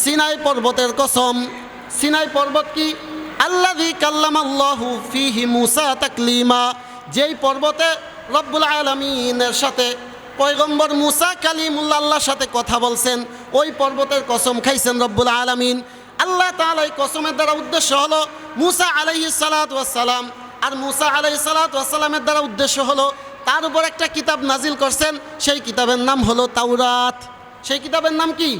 Sinai পর্বতের কসম। Sinai পর্বত কি? আল্লাযী কাল্লামাল্লাহু ফিহি মুসা তাকলিমা। যেই পর্বতে রব্বুল আলমিনের সাথে পয়গম্বর মুসা আল্লাহর সাথে কথা বলছেন, ওই পর্বতের কসম খাইছেন রব্বুল আলামিন। আল্লাহ তাআলা এই কসমের দ্বারা উদ্দেশ্য হলো মুসা আলাইহিস সালাতু আর মুসা আলাইহিস সালাতু ওয়াস সালামের দ্বারা উদ্দেশ্য হলো তার উপর একটা কিতাব নাজিল করছেন, সেই কিতাবের নাম হলো তাওরাত। সেই কিতাবের নাম কি?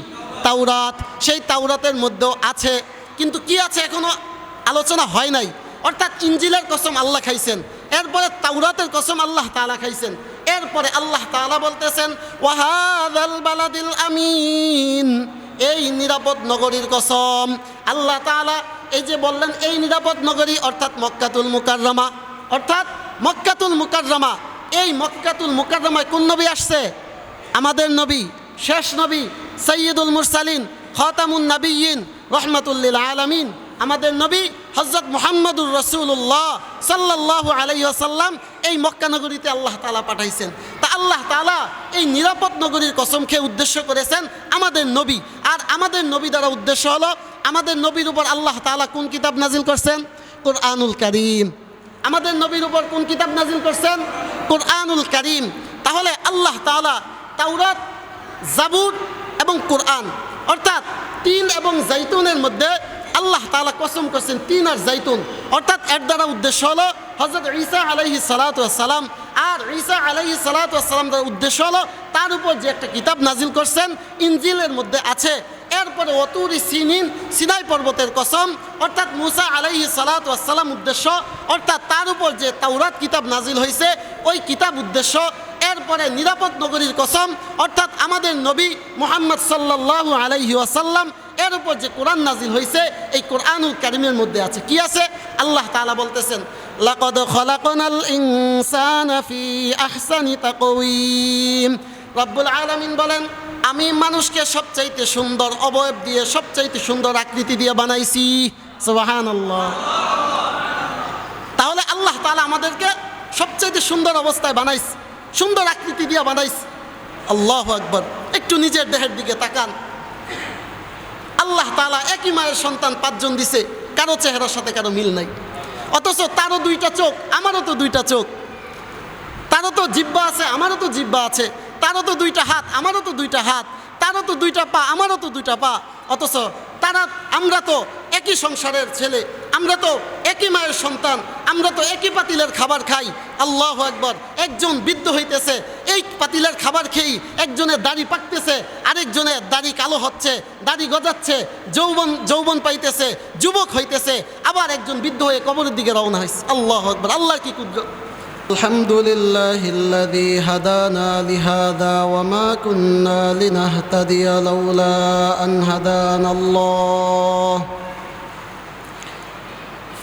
তাওরাত। সেই তাওরাতের মধ্যেও আছে, কিন্তু কি আছে এখনও আলোচনা হয় নাই। অর্থাৎ ইঞ্জিলের কসম আল্লাহ খাইছেন, এরপরে তাওরাতের কসম আল্লাহ তাআলা খাইছেন, এরপরে আল্লাহ তাআলা বলতেছেন ওয়াহাদাল বালাদিল আমিন। এই নিরাপদ নগরীর কসম। আল্লাহ তাআলা এই যে বললেন, এই নিরাপদ নগরী অর্থাৎ মক্কাতুল মুকাররমা, অর্থাৎ মক্কাতুল মুকাররমা এই মক্কাতুল মুকাররমায় কোন নবী আসছে? আমাদের নবী, শেষ নবী সৈয়দুল মুরসালিন, খতামুন নবীন রহমতুল্লিল আলমিন। আমাদের নবী হজরত মোহাম্মদুর রসুল্লাহ সাল্লাহ আলাইসাল্লাম এই মক্কা নগরীতে আল্লাহ তালা পাঠাইছেন। তা আল্লাহ তালা এই নিরাপদ নগরীর কসম খেয়ে উদ্দেশ্য করেছেন আমাদের নবী। আর আমাদের নবী দ্বারা উদ্দেশ্য হলো, আমাদের নবীর উপর আল্লাহ তালা কোন কিতাব নাজিল করছেন? কোরআনুল করিম। আমাদের নবীর উপর কোন কিতাব নাজিল করছেন? কোরআনুল করিম। তাহলে আল্লাহ তালা তাওরাত জাবুর এবং কোরআন, অর্থাৎ তিন এবং জৈতুনের মধ্যে আল্লাহ তালা কসম করছেন তিন আর জৈতুন অর্থাৎ এর দ্বারা উদ্দেশ্য হলো হজরত ঈসা আলাইহি সালাম আর ঈসা আলাইহি সালাম দ্বারা উদ্দেশ্য হলো, তার উপর যে একটা কিতাব নাজিল করছেন, ইনজিলের মধ্যে আছে। এরপরে অতুরি সিনিন, সিনাই পর্বতের কসম, অর্থাৎ মুসা আলাইহি সালাম উদ্দেশ্য, অর্থাৎ তার উপর যে তাওরাত কিতাব নাজিল হয়েছে ওই কিতাব উদ্দেশ্য, এরপরে নিরাপদ নগরীর কসম, অর্থাৎ আমাদের নবী মোহাম্মদ সাল্লাহ আলাইহি ওয়াসাল্লাম, এর উপর যে কোরআন নাজিল হয়েছে এই কোরআনুল কারিমের মধ্যে আছে। কি আছে? আল্লাহ তাআলা বলতেছেন লাকদ খলাকনাল ইনসানা ফি আহসানি তাকওয়িম। রব্বুল আলামিন বলেন, আমি মানুষকে সবচাইতে সুন্দর অবয়ব দিয়ে, সবচাইতে সুন্দর আকৃতি দিয়ে বানাইছি। তাহলে আল্লাহ তাআলা আমাদেরকে সবচাইতে সুন্দর অবস্থায় বানাইছে, সুন্দর আকৃতি দিয়ে বানাইছে। আল্লাহ আকবর। একটু নিজের দেহের দিকে তাকান। আল্লাহ তালা একই মায়ের সন্তান পাঁচজন দিছে, কারও চেহারার সাথে কারও মিল নাই। অথচ তারও দুইটা চোখ, আমারও তো দুইটা চোখ। তারও তো জিব্বা আছে, আমারও তো জিব্বা আছে। তারও তো দুইটা হাত, আমারও তো দুইটা হাত। তারও তো দুইটা পা, আমারও তো দুইটা পা। অথচ তারা, আমরা তো একই সংসারের ছেলে আমরা তো একই মায়ের সন্তান, আমরা তো একই পাতিলের খাবার খাই। আল্লাহ একবার একজন বৃদ্ধ হইতেছে, এই পাতিলের খাবার খেয়েই একজনের দাড়ি পাকতেছে, আরেকজনের দাড়ি কালো হচ্ছে, দাড়ি গজাচ্ছে, যৌবন যৌবন পাইতেছে, যুবক হইতেছে, আবার একজন বৃদ্ধ হয়ে কবরের দিকে রওনা হয়েছে আল্লাহ একবার আল্লাহ কি কুদ্র الحمد لله الذي هدانا لهذا وما كنا لنهتدي لولا أن هدانا الله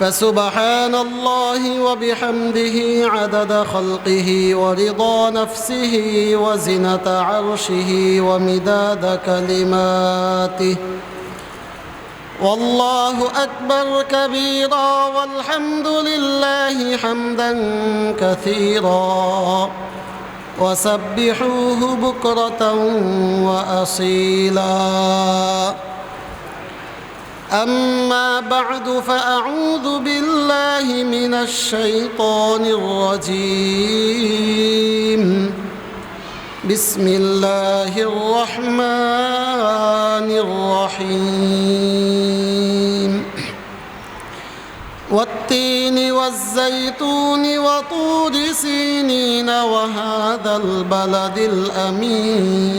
فسبحان الله وبحمده عدد خلقه ورضا نفسه وزنة عرشه ومداد كلماته. والله أكبر كبيرا والحمد لله حمدا كثيرا. وسبحوه بكرة وأصيلا. أما بعد فأعوذ بالله من الشيطان الرجيم. بسم الله الرحمن الرحيم. والتين والزيتون وطور سينين وهذا البلد الأمين.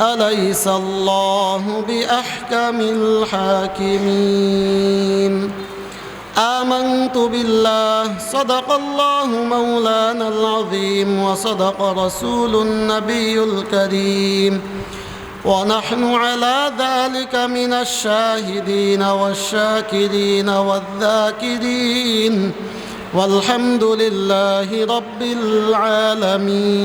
أليس الله بأحكم الحاكمين؟ آمنت بالله صدق الله مولانا العظيم وصدق رسول النبي الكريم. ونحن على ذلك من الشاهدين والشاكرين والذاكرين. والحمد لله رب العالمين.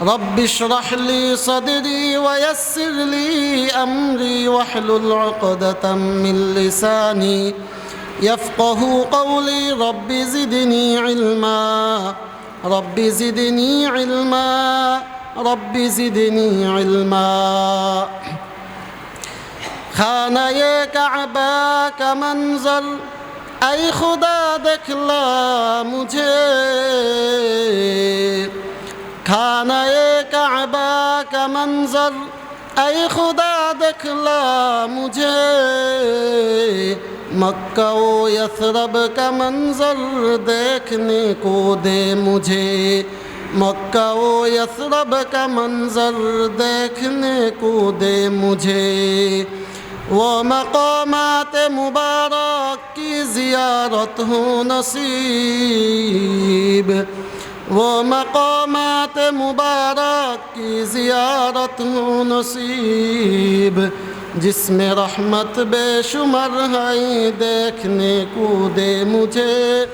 رب اشرح لي صدري ويسر لي امري واحلل عقدة من لساني يفقه قولي رب زدني علما رب زدني علما رب زدني علما खाना ये काबा का मंजर ऐ खुदा देखला मुझे খানায়ে কাবা কা মঞ্জর اے خدا دکھلا مجھے مکہ و یثرب کا منظر دیکھنے کو دے مجھے مکہ و یثرب کا منظر دیکھنے کو دے مجھے وہ مقامات مبارک کی زیارت ہوں نصیب وہ مقامات مبارک کی زیارت نصیب جس میں رحمت بے شمر ہے دیکھنے کو دے مجھے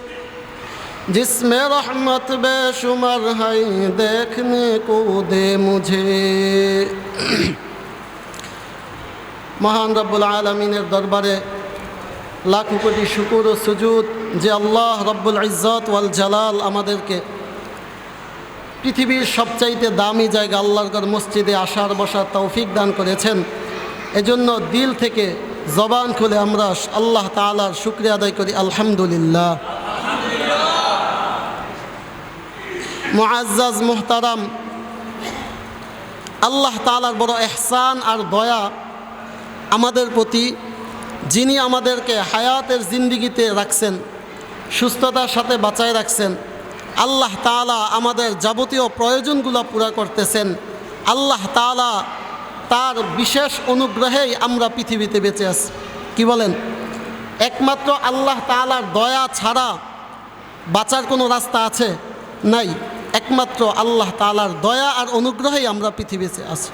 جس میں رحمت بے شمر ہے دیکھنے کو دے مجھے মহান রব্বুল আলমিনের দরবারে লাখো কোটি শুকুর ও সুজুদ যে আল্লাহ রব্বুল ইজত ওয়াল জালাল আমাদেরকে পৃথিবীর সবচাইতে দামি জায়গা আল্লাহর ঘর মসজিদে আসার বসার তৌফিক দান করেছেন। এজন্য দিল থেকে জবান খুলে আমরা আল্লাহ তালার শুক্রিয়া আদায় করি, আলহামদুলিল্লাহ। মুআজ্জাজ মোহতারাম, আল্লাহ তালার বড় এহসান আর দয়া আমাদের প্রতি, যিনি আমাদেরকে হায়াতের জিন্দিগিতে রাখছেন, সুস্থতার সাথে বাঁচায় রাখছেন আল্লাহ তালা আমাদের যাবতীয় প্রয়োজনগুলো পুরা করতেছেন। আল্লাহ তালা তার বিশেষ অনুগ্রহেই আমরা পৃথিবীতে বেঁচে আছি। কি বলেন? একমাত্র আল্লাহ তালার দয়া ছাড়া বাঁচার কোনো রাস্তা আছে? নাই। একমাত্র আল্লাহ তালার দয়া আর অনুগ্রহেই আমরা পৃথিবীতে আছি।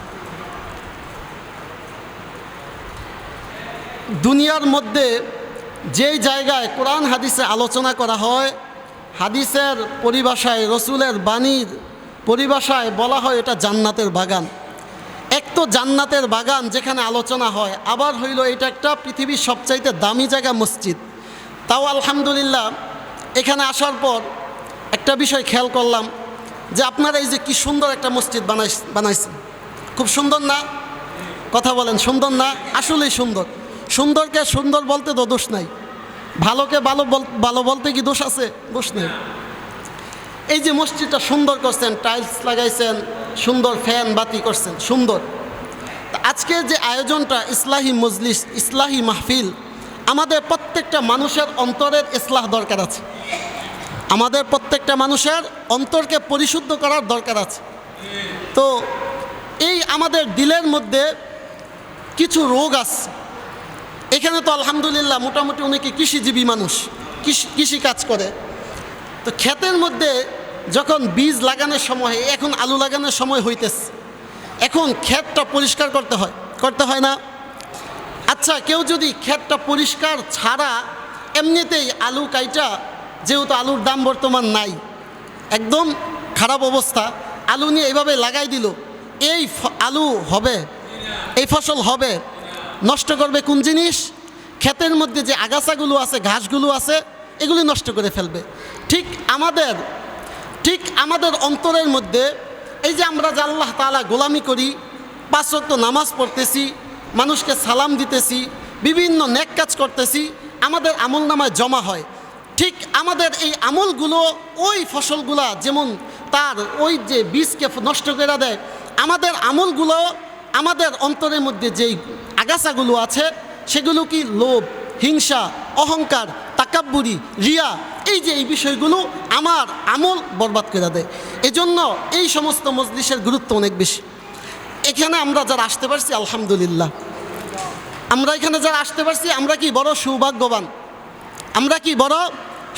দুনিয়ার মধ্যে যেই জায়গায় কোরআন হাদিসে আলোচনা করা হয় হাদিসের পরিভাষায়, রসুলের বাণীর পরিভাষায় বলা হয় এটা জান্নাতের বাগান। এক তো জান্নাতের বাগান যেখানে আলোচনা হয়, আবার হইল এটা একটা পৃথিবীর সবচাইতে দামি জায়গা মসজিদ। তাও আলহামদুলিল্লাহ, এখানে আসার পর একটা বিষয় খেয়াল করলাম যে আপনারা এই যে কি সুন্দর একটা মসজিদ বানাই বানাইছেন। খুব সুন্দর না? কথা বলেন, সুন্দর না? আসলেই সুন্দর। সুন্দরকে সুন্দর বলতে দোষ নাই। ভালোকে ভালো ভালো বলতে কি দোষ আছে? দোষ নেই। এই যে মসজিদটা সুন্দর করছেন টাইলস লাগাইছেন, সুন্দর ফ্যান বাতি করছেন, সুন্দর। আজকের যে আয়োজনটা ইসলাহি মজলিস, ইসলাহি মাহফিল, আমাদের প্রত্যেকটা মানুষের অন্তরের ইসলাহ দরকার আছে। আমাদের প্রত্যেকটা মানুষের অন্তরকে পরিশুদ্ধ করার দরকার আছে। তো এই আমাদের দিলের মধ্যে কিছু রোগ আছে। এখানে তো আলহামদুলিল্লাহ মোটামুটি অনেকে কৃষিজীবী মানুষ, কৃষি কাজ করে। তো ক্ষেতের মধ্যে যখন বীজ লাগানোর সময়, এখন আলু লাগানোর সময় হইতেছে। এখন ক্ষেতটা পরিষ্কার করতে হয় করতে হয় না। আচ্ছা কেউ যদি ক্ষেতটা পরিষ্কার ছাড়া এমনিতেই আলু কাইটা, যেহেতু আলুর দাম বর্তমান নাই, একদম খারাপ অবস্থা, আলু নিয়ে এইভাবে লাগাই দিল, এই আলু হবে, এই ফসল হবে নষ্ট করবে কোন জিনিস? ক্ষেতের মধ্যে যে আগাছাগুলো আছে, ঘাসগুলো আছে, এগুলি নষ্ট করে ফেলবে। ঠিক আমাদের ঠিক আমাদের অন্তরের মধ্যে এই যে আমরা যে আল্লাহ তালা গোলামি করি, পাঁচ ওয়াক্ত নামাজ পড়তেছি, মানুষকে সালাম দিতেছি, বিভিন্ন নেক কাজ করতেছি, আমাদের আমল নামায় জমা হয়। ঠিক আমাদের এই আমলগুলো, ওই ফসলগুলা যেমন তার ওই যে বীজকে নষ্ট করে দেয়, আমাদের আমলগুলো আমাদের অন্তরের মধ্যে যেই আগাছাগুলো আছে, সেগুলো কি লোভ, হিংসা, অহংকার, তাকাব্বুরি, রিয়া? এই যে এই বিষয়গুলো আমার আমল বরবাদ করে দেয়। এজন্য এই সমস্ত মজলিসের গুরুত্ব অনেক বেশি। এখানে আমরা যারা আসতে পারছি, আলহামদুলিল্লাহ। আমরা এখানে যারা আসতে পারছি, আমরা কি বড় সৌভাগ্যবান? আমরা কি বড়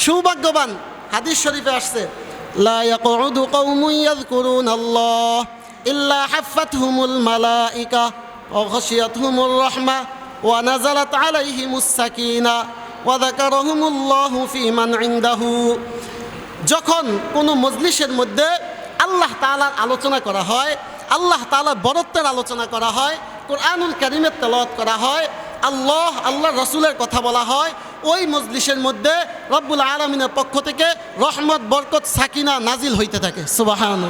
সৌভাগ্যবান? হাদিস শরীফে আসছে কওমুন ইয়াযকুরুন আল্লাহ ইল্লা হাফাতহুমুল মালাইকা। রাহমা ওয়া নাযালাত আলাইহিমুস সাকিনা ওয়া যাকারাহুমুল্লাহু ফি মান ইনদাহু। যখন কোনো মজলিসের মধ্যে আল্লাহ তাআলার আলোচনা করা হয়, আল্লাহ তাআলার বরত্বের আলোচনা করা হয়, কোরআনুল কারিমের তেলাওয়াত করা হয়, আল্লাহ আল্লাহ রসুলের কথা বলা হয়, ওই মজলিসের মধ্যে রব্বুল আলমিনের পক্ষ থেকে রহমত, বরকত, সাকিনা নাজিল হইতে থাকে। সুবাহান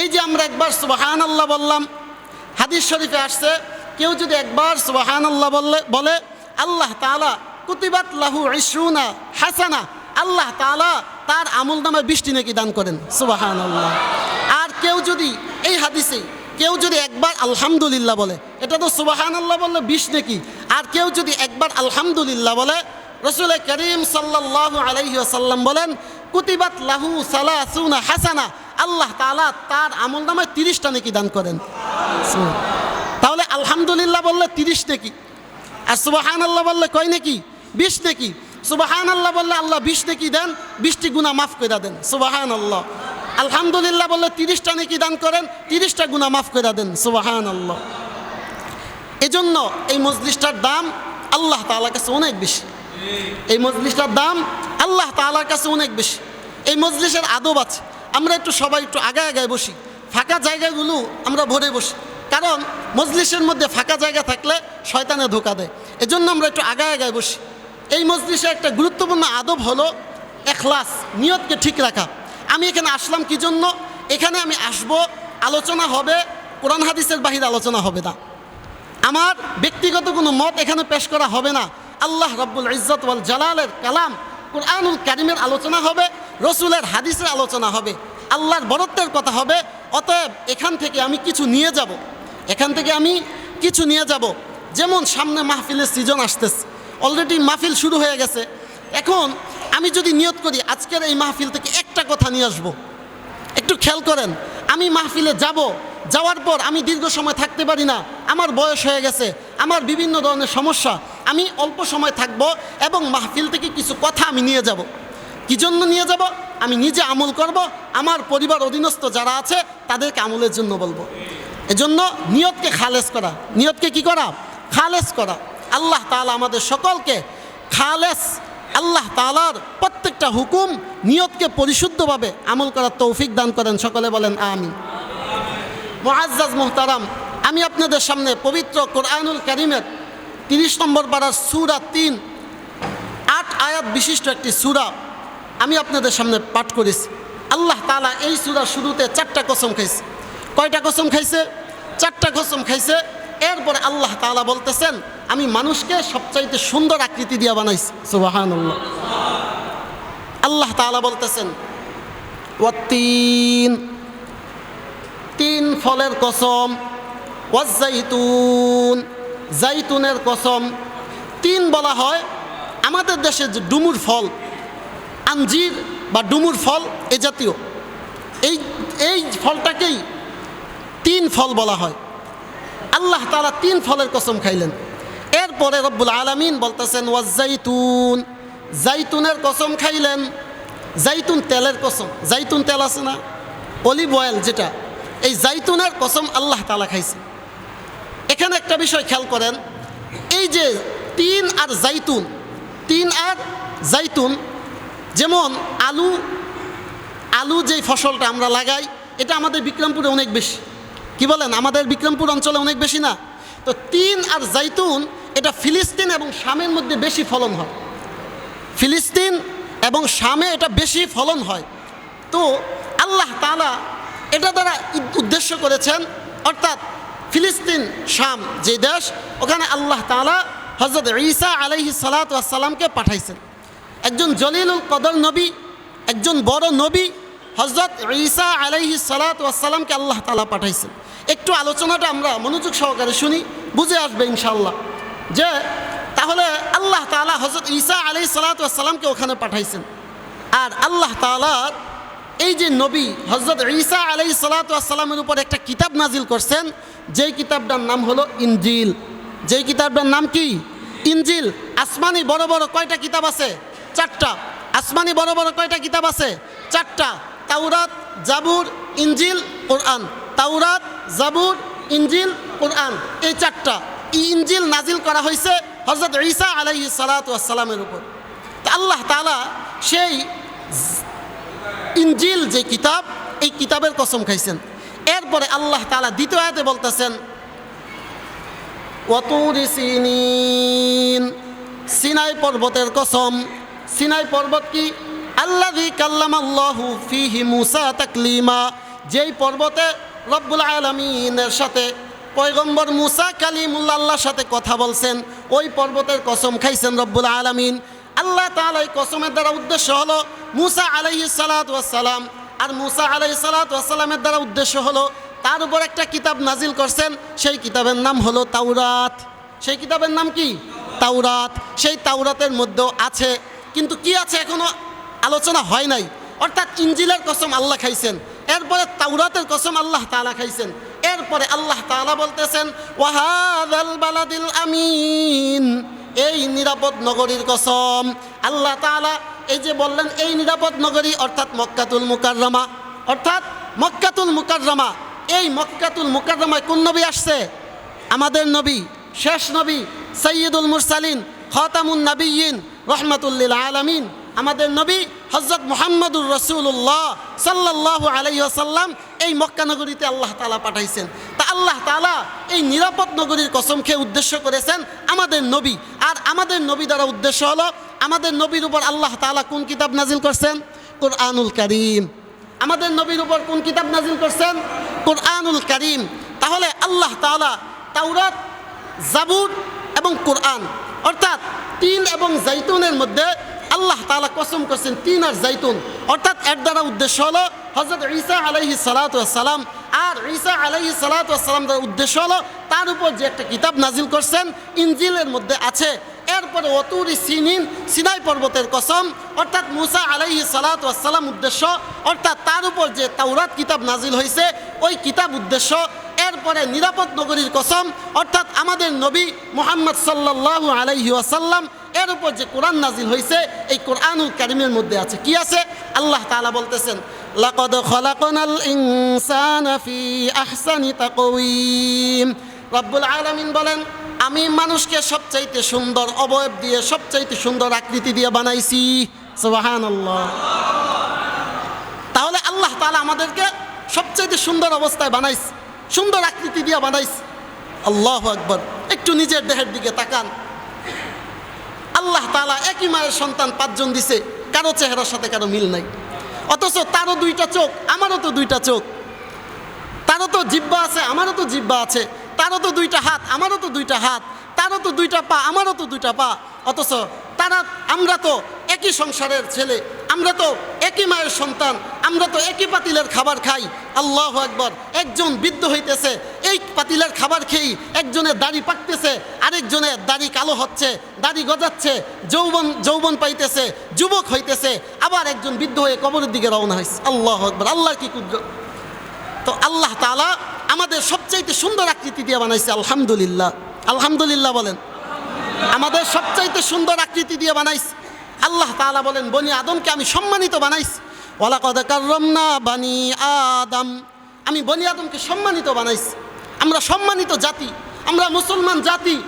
এই যে আমরা একবার সুবাহান আল্লাহ বললাম হাদিস শরীফে আসছে, কেউ যদি একবার সুবাহান আল্লাহ বললে, বলে, আল্লাহ তালা কুতিবাত লাহু ইসরুনা হাসানা, আল্লাহ তালা তার আমল নামে বৃষ্টি নাকি দান করেন সুবাহান আল্লাহ আর কেউ যদি এই হাদিসে, কেউ যদি একবার আলহামদুলিল্লাহ বলে, এটা তো সুবাহান আল্লাহ বললে বিষ নাকি? আর কেউ যদি একবার আলহামদুলিল্লাহ বলে, রসুল করিম সাল্লাহ আলাইহি আসাল্লাম বলেন, কুতিবাত লাহু সালাসুনা হাসানা, আল্লাহ তালা তার আমল নামায় তিরিশটা নাকি দান করেন। তাহলে আলহামদুলিল্লাহ বললে তিরিশ নাকি। আর সুবাহান আল্লাহ বললে কয় নাকি? বিশ নাকি। সুবাহান আল্লাহ বললে আল্লাহ বিশ নাকি দেন, বিশটি গুণা মাফ করে দেন। সুবাহান আল্লাহ আলহামদুলিল্লাহ বললে তিরিশটা নাকি দান করেন, তিরিশটা গুণা মাফ করে দেন। সুবাহান আল্লাহ এজন্য এই মজলিসটার দাম আল্লাহ তালার কাছে অনেক বেশি। এই মজলিসটার দাম আল্লাহ তালার কাছে অনেক বেশি। এই মজলিসের আদব আছে। আমরা একটু সবাই একটু আগায় আগায় বসি। ফাঁকা জায়গাগুলো আমরা ভরে বসি। কারণ মজলিসের মধ্যে ফাঁকা জায়গা থাকলে শয়তানে ধোকা দেয়। এজন্য আমরা একটু আগায় আগায় বসি। এই মজলিসের একটা গুরুত্বপূর্ণ আদব হলো এখলাস, নিয়তকে ঠিক রাখা। আমি এখানে আসলাম কি জন্য? এখানে আমি আসব, আলোচনা হবে, কোরআন হাদিসের বাহির আলোচনা হবে না। আমার ব্যক্তিগত কোনো মত এখানে পেশ করা হবে না। আল্লাহ রব্বুল ইজ্জত ওয়াল জালালের কালাম কোরআনুল কারিমের আলোচনা হবে, রসুলের হাদিসের আলোচনা হবে। আল্লাহর বরত্বের কথা হবে অতএব এখান থেকে আমি কিছু নিয়ে যাব। এখান থেকে আমি কিছু নিয়ে যাব। যেমন সামনে মাহফিলের সিজন আসতেছে। অলরেডি মাহফিল শুরু হয়ে গেছে। এখন আমি যদি নিয়ত করি, আজকের এই মাহফিল থেকে একটা কথা নিয়ে আসব। একটু খেয়াল করেন, আমি মাহফিলে যাব, যাওয়ার পর আমি দীর্ঘ সময় থাকতে পারি না। আমার বয়স হয়ে গেছে, আমার বিভিন্ন ধরনের সমস্যা। আমি অল্প সময় থাকব এবং মাহফিল থেকে কিছু কথা আমি নিয়ে যাব। কি জন্য নিয়ে যাব? আমি নিজে আমল করব। আমার পরিবার অধীনস্থ যারা আছে, তাদেরকে আমলের জন্য বলব। এজন্য নিয়তকে খালেস করা। নিয়তকে কি করা? খালেস করা। আল্লাহ তালা আমাদের সকলকে খালেস। আল্লাহ তালার প্রত্যেকটা হুকুম নিয়তকে পরিশুদ্ধভাবে আমল করার তৌফিক দান করেন। সকলে বলেন আমি মোয়াজ্জাজ মোহতারাম, আমি আপনাদের সামনে পবিত্র কোরআনুল করিমের তিরিশ নম্বর পাড়ার সুরা তিন, আট আয়াত বিশিষ্ট একটি সুরা আমি আপনাদের সামনে পাঠ করেছি। আল্লাহ তালা এই সুরা শুরুতে চারটা কসম খাইছে। কয়টা কসম খাইছে? চারটা কসম খাইছে। এরপরে আল্লাহ তালা বলতেছেন, আমি মানুষকে সবচাইতে সুন্দর আকৃতি দিয়ে বানাইছি। সুবাহান আল্লাহ তালা বলতেছেন ওয়াত্তিন তিন ফলের কসম ওয়াজাইতুন জাইতুনের কসম তিন বলা হয়, আমাদের দেশে যে ডুমুর ফল আঞ্জির বা ডুমুর ফল এ জাতীয়। এই এই ফলটাকেই তিন ফল বলা হয়। আল্লাহ তালা তিন ফলের কসম খাইলেন। এরপরে রব্বুল আলমিন বলতেছেন ওয়াজাইতুন জাইতুনের কসম খাইলেন। জাইতুন তেলের কসম। জাইতুন তেল আছে না? অলিভ অয়েল যেটা। এই জাইতুনের কসম আল্লাহ তালা খাইছে। এখানে একটা বিষয় খেয়াল করেন। এই যে তিন আর জাইতুন, তিন আর জাইতুন যেমন আলু আলু যেই ফসলটা আমরা লাগাই, এটা আমাদের বিক্রমপুরে অনেক বেশি। কি বলেন? আমাদের বিক্রমপুর অঞ্চলে অনেক বেশি না? তো তিন আর জাইতুন, এটা ফিলিস্তিন এবং শামের মধ্যে বেশি ফলন হয়। ফিলিস্তিন এবং শামে এটা বেশি ফলন হয়। তো আল্লাহ তালা এটা দ্বারা উদ্দেশ্য করেছেন, অর্থাৎ ফিলিস্তিন, শাম যে দেশ, ওখানে আল্লাহ তালা হজরত ঈসা আলাইহি সালাতামকে পাঠাইছেন। একজন জলিলুল কদর নবী, একজন বড় নবী হজরত ঈসা আলাইহি সালাতামকে আল্লাহ তালা পাঠাইছেন। একটু আলোচনাটা আমরা মনোযোগ সহকারে শুনি, বুঝে আসবে ইনশাল্লাহ যে, তাহলে আল্লাহ তালা হজরত ঈসা আলাই সালাতামকে ওখানে পাঠাইছেন। আর আল্লাহ তালার এই যে নবী হজরত ঈসা আলাই সালাতামের উপর একটা কিতাব নাজিল করছেন, যেই কিতাবটার নাম হলো ইনজিল। যেই কিতাবটার নাম কি? ইনজিল। আসমানি বড় বড় কয়টা কিতাব আছে? চারটা। আসমানি বড় বড় কয়টা কিতাব আছে? চারটা। তাওরাত, জাবুর ইঞ্জিল কোরআন। তাওরাত, জাবুর ইঞ্জিল কোরআন। এই চারটা। এই ইনজিল নাজিল করা হয়েছে হজরত ঈসা আলাইহি সালাতামের উপর। আল্লাহ তালা সেই ইঞ্জিল যে কিতাব, এই কিতাবের কসম খাইছেন। এরপরে আল্লাহ তালা দ্বিতীয় আয়াতে বলতেছেন সিনাই পর্বতের কসম। সিনাই পর্বত কি? আল্লাহি কাল্লাম আল্লাহু ফিহি মুসা তাকলিমা। যেই পর্বতে রব্বুল আলমিনের সাথে পয়গম্বর মুসা কালিমুল্লা সাথে কথা বলছেন, ওই পর্বতের কসম খাইছেন রব্বুল আলমিন। আল্লাহ তাআলা এই কসমের দ্বারা উদ্দেশ্য হলো মুসা আলাইহি সালাম। আর মুসা আলাইহি সালামের দ্বারা উদ্দেশ্য হলো তার উপর একটা কিতাব নাজিল করছেন, সেই কিতাবের নাম হলো তাওরাত। সেই কিতাবের নাম কি? তাওরাত। সেই তাওরাতের মধ্যেও আছে কিন্তু কি আছে এখনও আলোচনা হয় নাই? অর্থাৎ ইঞ্জিলের কসম আল্লাহ খাইছেন, এরপরে তাওরাতের কসম আল্লাহ তাআলা খাইছেন, এরপরে আল্লাহ তাআলা বলতেছেন আমিন এই নিরাপদ নগরীর কসম। আল্লাহ তাআলা এই যে বললেন, এই নিরাপদ নগরী অর্থাৎ মক্কাতুল মুকাররমা। অর্থাৎ মক্কাতুল মুকাররমা, এই মক্কাতুল মুকাররমায় কোন নবী আসছে? আমাদের নবী, শেষ নবী সৈয়দুল মুরসালিন, খতামুন নবীন রহমতুল্লিল আলমিন। আমাদের নবী হজরত মোহাম্মদুর রসুল্লাহ সাল্লাহ আলাইসাল্লাম এই মক্কা নগরীতে আল্লাহ তালা পাঠাইছেন। তা আল্লাহ তালা এই নিরাপদ নগরীর কসমকে উদ্দেশ্য করেছেন আমাদের নবী। আর আমাদের নবী দ্বারা উদ্দেশ্য হলো, আমাদের নবীর উপর আল্লাহ তালা কোন কিতাব নাজিল করছেন? কোরআনুল করিম। আমাদের নবীর উপর কোন কিতাব নাজিল করছেন? কোরআনুল করিম। তাহলে আল্লাহ তালা তাওরাত জাবুর এবং কোরআন অর্থাৎ তিন এবং জাইতুনের মধ্যে আল্লাহ তাআলা কসম করছেন তিন আর জাইতুন। অর্থাৎ এর দ্বারা উদ্দেশ্য হলো হজরত ঈসা আলাইহি সালাম আর ঈসা আলাইহি দ্বারা উদ্দেশ্য হলো তার উপর যে একটা কিতাব নাজিল করছেন, ইনজিলের মধ্যে আছে। এরপরে অতুরি সিনিন, সিনাই পর্বতের কসম, অর্থাৎ মুসা আলাইহি সালাম উদ্দেশ্য, অর্থাৎ তার উপর যে তাওরাত কিতাব নাজিল হয়েছে ওই কিতাব উদ্দেশ্য এরপরে নিরাপদ নগরীর কসম, অর্থাৎ আমাদের নবী মোহাম্মদ সাল্লাহ আলাইহি আসাল্লাম এর উপর যে কোরআন নাজিল হয়েছে এই কোরআনুল কারিমের মধ্যে আছে। কি আছে? আল্লাহ তাআলা বলতেছেন, লাকদ খলাকনাল ইনসানা ফি আহসানি তাকওয়িম। রব্বুল আলামিন বলেন, আমি মানুষকে সবচাইতে সুন্দর অবয়ব দিয়ে, সবচাইতে সুন্দর আকৃতি দিয়ে বানাইছি। সুবহানাল্লাহ। তাহলে আল্লাহ তাআলা আমাদেরকে সবচাইতে সুন্দর অবস্থায় বানাইছে। সুন্দর আকৃতি দিয়ে বানাইছে। আল্লাহ আকবর। একটু নিজের দেহের দিকে তাকান। আল্লাহ তালা একই মায়ের সন্তান পাঁচজন দিছে। কারও চেহারার সাথে কারও মিল নাই। অথচ তারও দুইটা চোখ, আমারও তো দুইটা চোখ। তারও তো জিব্বা আছে, আমারও তো জিব্বা আছে। তারও তো দুইটা হাত, আমারও তো দুইটা হাত। তারও তো দুইটা পা, আমারও তো দুইটা পা। অথচ তারা, আমরা তো একই সংসারের ছেলে, আমরা তো একই মায়ের সন্তান, আমরা তো একই পাতিলের খাবার খাই। আল্লাহ একবার একজন বৃদ্ধ হইতেছে, এই পাতিলের খাবার খেয়েই একজনের দাড়ি পাকতেছে, আরেকজনের দাড়ি কালো হচ্ছে, দাড়ি গজাচ্ছে, যৌবন যৌবন পাইতেছে, যুবক হইতেছে, আবার একজন বৃদ্ধ হয়ে কবরের দিকে রওনা হয়েছে আল্লাহ একবার আল্লাহ কি কুদ্র তো আল্লাহ তালা আমাদের সবচাইতে সুন্দর আকৃতি দিয়ে বানাইছে, আলহামদুলিল্লাহ। আলহামদুলিল্লাহ বলেন। আমাদের সবচাইতে সুন্দর আকৃতি দিয়ে বানাইছে। আল্লাহ তাআলা বলেন, বনি আদমকে আমি সম্মানিত বানাইছি। ওয়ালাকদ কাররামনা বানি আদম। আমি বনি আদমকে সম্মানিত বানাইছি। আমরা সম্মানিত জাতি, আমরা মুসলমান জাতি।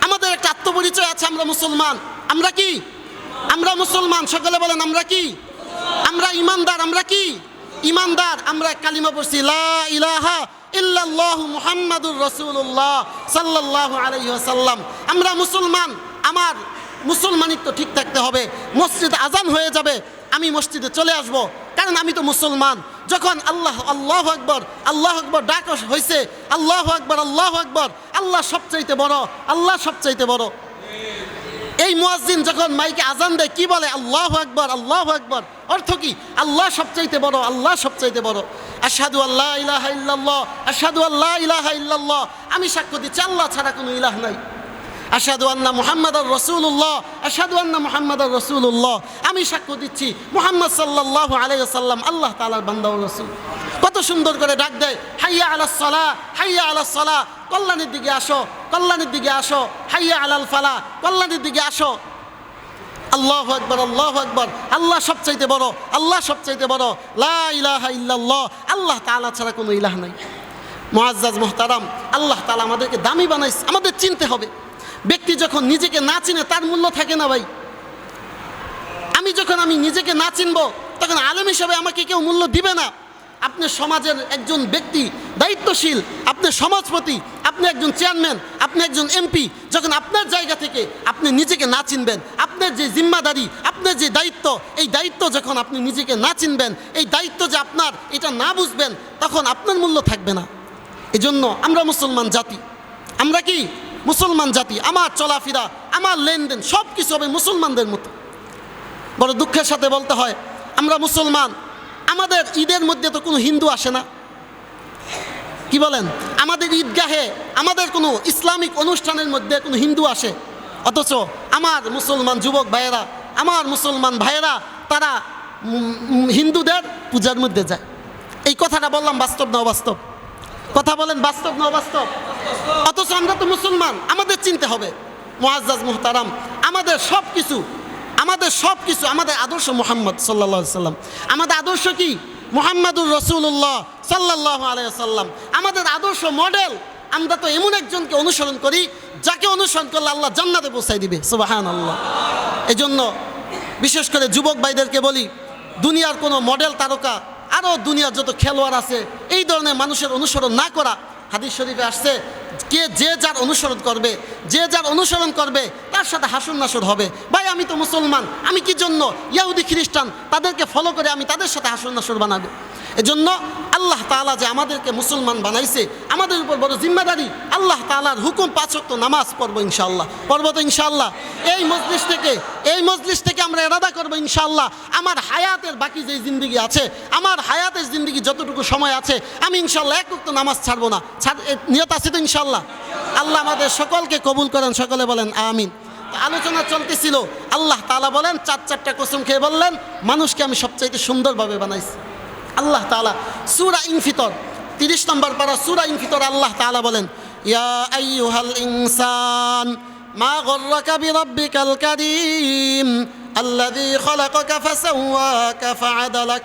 আমাদের একটা আত্মপরিচয় আছে, আমরা মুসলমান। আমরা কি? আমরা মুসলমান। সকলে বলেন, আমরা কি? আমরা ইমানদার, আমরা কি? ইমানদার। আমরা কালিমা পড়ছি, লা ইলাহা ইল্লাল্লাহ মুহাম্মাদুর রাসূলুল্লাহ সাল্লাল্লাহু আলাইহি ওয়াসাল্লাম। আমরা মুসলমান। আমার মুসলমানিত্ব ঠিক থাকতে হবে, মসজিদে আজান হয়ে যাবে, আমি মসজিদে চলে আসব। কারণ আমি তো মুসলমান। যখন আল্লাহ আল্লাহ আকবর আল্লাহ আকবর ডাক হয়েছে আল্লাহ আকবর আল্লাহ আকবর, আল্লাহ সবচাইতে বড়, আল্লাহ সবচাইতে বড়। এই মুয়াজ্জিন যখন মাইকে আজান দেয়, কি বলে? আল্লাহ আকবর আল্লাহ আকবর। অর্থ কি? আল্লাহ সবচাইতে বড়, আল্লাহ সবচাইতে বড়। আশহাদু আল্লাহ ইলাহা ইল্লাল্লাহ, আশহাদু আল্লাহ ইলাহা ইল্লাল্লাহ। আমি সাক্ষ্য দিচ্ছি, আল্লাহ ছাড়া কোনো ইলাহ নাই। আশহাদু আন্না মুহাম্মদ রসুল্লাহ আশহাদু আন্না মুহাম্মদ রসুল্লাহ আমি সাক্ষ্য দিচ্ছি, মুহাম্মদ সাল্লাল্লাহু আলাইহি সাল্লাম আল্লাহ তাআলার বান্দা রসুল। কত সুন্দর করে ডাক দেয়, হাইয়া আলাস সালাহ হাইয়া আলাস সালাহ কল্যাণের দিকে আসো, কল্যাণের দিকে আসো, হাইয়া আলাল ফালা, কল্যাণের দিকে আসো। আল্লাহ আকবর আল্লাহ আকবর, আল্লাহ সবচাইতে বড়, আল্লাহ সবচাইতে বড়। লা ইলাহা আল্লাহ তাআলা ছাড়া কোনো ইলাহ নাই। মুআজ্জাজ, মুহতারাম, আল্লাহ তালা আমাদেরকে দামি বানাইছে, আমাদের চিনতে হবে। ব্যক্তি যখন নিজেকে না চিনে, তার মূল্য থাকে না ভাই। আমি যখন আমি নিজেকে না চিনব, তখন আলেম হিসাবে আমাকে কেউ মূল্য দিবে না। আপনি সমাজের একজন ব্যক্তি, দায়িত্বশীল, আপনি সমাজপতি, আপনি একজন চেয়ারম্যান, আপনি একজন এমপি, যখন আপনার জায়গা থেকে আপনি নিজেকে না চিনবেন, আপনার যে জিম্মাদারি, আপনার যে দায়িত্ব, এই দায়িত্ব যখন আপনি নিজেকে না চিনবেন, এই দায়িত্ব যে আপনার, এটা না বুঝবেন, তখন আপনার মূল্য থাকবে না। এজন্য আমরা মুসলমান জাতি, আমরা কি মুসলমান জাতি, আমার চলাফেরা, আমার লেনদেন সব কিছু হবে মুসলমানদের মতো। বড় দুঃখের সাথে বলতে হয়, আমরা মুসলমান, আমাদের ঈদের মধ্যে তো কোনো হিন্দু আসে না। কি বলেন? আমাদের ঈদগাহে, আমাদের কোনো ইসলামিক অনুষ্ঠানের মধ্যে কোনো হিন্দু আসে। অথচ আমার মুসলমান যুবক ভাইয়েরা, আমার মুসলমান ভাইয়েরা, তারা হিন্দুদের পূজার মধ্যে যায়। এই কথাটা বললাম বাস্তব না অবাস্তব? কথা বলেন বাস্তব না অবাস্তব? অথচ আমরা তো মুসলমান, আমাদের চিনতে হবে। মুআজ্জাজ, মোহতারাম, আমাদের সব কিছু আমাদের সব কিছু আমাদের আদর্শ মোহাম্মদ সাল্লা সাল্লাম আমাদের আদর্শ কি? মোহাম্মদুর রসুল্লাহ সাল্লাহ আলাইসাল্লাম আমাদের আদর্শ মডেল, আমরা তো এমন একজনকে অনুসরণ করি, যাকে অনুসরণ করলে আল্লাহ জান্নাতে পৌঁছাই দিবে সুবাহান আল্লাহ এই জন্য বিশেষ করে যুবক ভাইদেরকে বলি, দুনিয়ার কোনো মডেল তারকা, আরও দুনিয়ার যত খেলোয়াড় আছে, এই ধরনের মানুষের অনুসরণ না করা। হাদিস শরীফে আসছে কে যে যার অনুসরণ করবে, যে যার অনুসরণ করবে, তার সাথে হাসুন নাসুর হবে। ভাই, আমি তো মুসলমান, আমি কি জন্য ইয়াহুদি খ্রিস্টান, তাদেরকে ফলো করে আমি তাদের সাথে হাসুন নাসুর বানাবো? এজন্য আল্লাহ তাআলা যে আমাদেরকে মুসলমান বানাইছে, আমাদের উপর বড় জিম্মাদারি, আল্লাহ তাআলার হুকুম পাঁচক্ত নামাজ পড়ব ইনশাল্লাহ পড়ব তো ইনশাআল্লাহ। এই মজলিস থেকে, এই মজলিস থেকে আমরা এরাদা করব ইনশাল্লাহ আমার হায়াতের বাকি যে জিন্দগি আছে, আমার হায়াতের জিন্দগি যতটুকু সময় আছে, আমি ইনশাল্লাহ এক উক্ত নামাজ ছাড়বো না। নিয়ত আছে তো ইনশাআল্লাহ? আল্লাহ আমাদের সকলকে কবুল করেন, সকলে বলেন আমিন। আলোচনা চলতেছিল, আল্লাহ তাআলা বলেন, চার চারটা কসম খেয়ে বললেন, মানুষকে আমি সবচাইতে সুন্দরভাবে বানাইছি। আল্লাহ তালা সুরা ইনফিতর, তিরিশ নম্বর পারা সুরা ইনফিতর আল্লাহ তালা বলেন, ইয়া ইনসান, মা গররাকা বিরাব্বিকাল কারীম, আল্লাযী খলাকাকা কাফা ফাআদালাক।